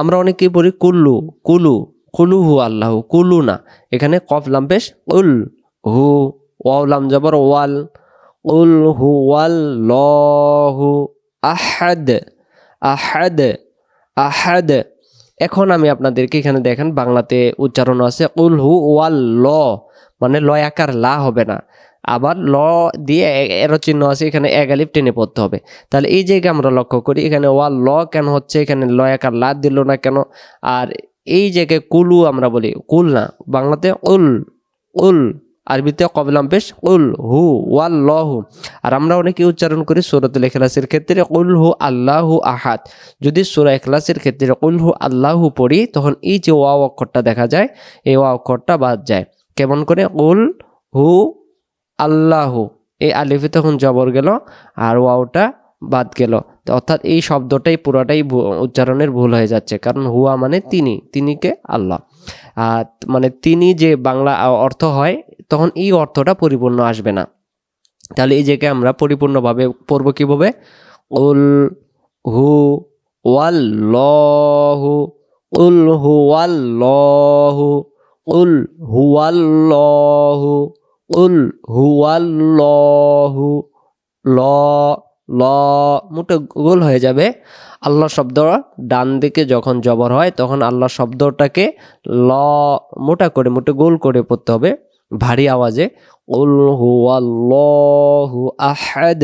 আমরা অনেকেই পড়ি কুল্লু, কুলু কুলু হু আল্লাহ, কুলু না। এখানে কফ পেশ উল হু, ওয়াও লাম জবর, ওয়াল, উল হু, ওয়াল, ল লহু আহাদ আহাদ আহাদ। এখন আমি আপনাদেরকে এখানে দেখেন, বাংলাতে উচ্চারণ আছে উল হু, ওয়াল, ল। মানে লয় আকার লা হবে না। আবার ল দিয়ে এ- এরো চিহ্ন আছে, এখানে এগালিপ টেনে পড়তে হবে। তাহলে এই জায়গায় আমরা লক্ষ্য করি, এখানে ওয়াল ল কেন হচ্ছে, এখানে লয় আকার লা দিল না কেন? আর এই জায়গায় কুলু আমরা বলি, কুল না, বাংলাতে উল উল, আরবিতে কবলাম বেশ, উল, হু ওয়াল ল, হু। আর আমরা অনেকে উচ্চারণ করি সুরতুল এখলাসের ক্ষেত্রে উল হু আল্লাহু আহাদ। যদি সুরা এখলাসের ক্ষেত্রে উল হু আল্লাহু পড়ি, তখন এই যে ওয়াও অক্ষরটা দেখা যায়, এই ওয়া অক্ষরটা বাদ যায়। কেমন করে? উল, হু, আল্লাহু। এই আলিফে তখন জবর গেল আর ওয়াওটা বাদ গেল। তো অর্থাৎ এই শব্দটাই পুরোটাই উচ্চারণের ভুল হয়ে যাচ্ছে। কারণ হুয়া মানে তিনি তিনিকে আল্লাহ। আর মানে তিনি যে বাংলা অর্থ হয়, তখন এই অর্থটা পরিপূর্ণ আসবে না। তাহলে এই জায়গায় আমরা পরিপূর্ণভাবে পড়ব কীভাবে? উল, হু, ওয়াল্লহু, উল হুয়াল্লহু উল হুয়াল্লহু উল হুয়াল্লহু, ল ল, মোটে গোল হয়ে যাবে। আল্লাহ শব্দ ডান দিকে যখন জবর হয়, তখন আল্লাহ শব্দটাকে ল, মোটা করে, মোটে গোল করে পড়তে হবে। ভারী আওয়াজে উল হুয়াল্লাহু আহাদ।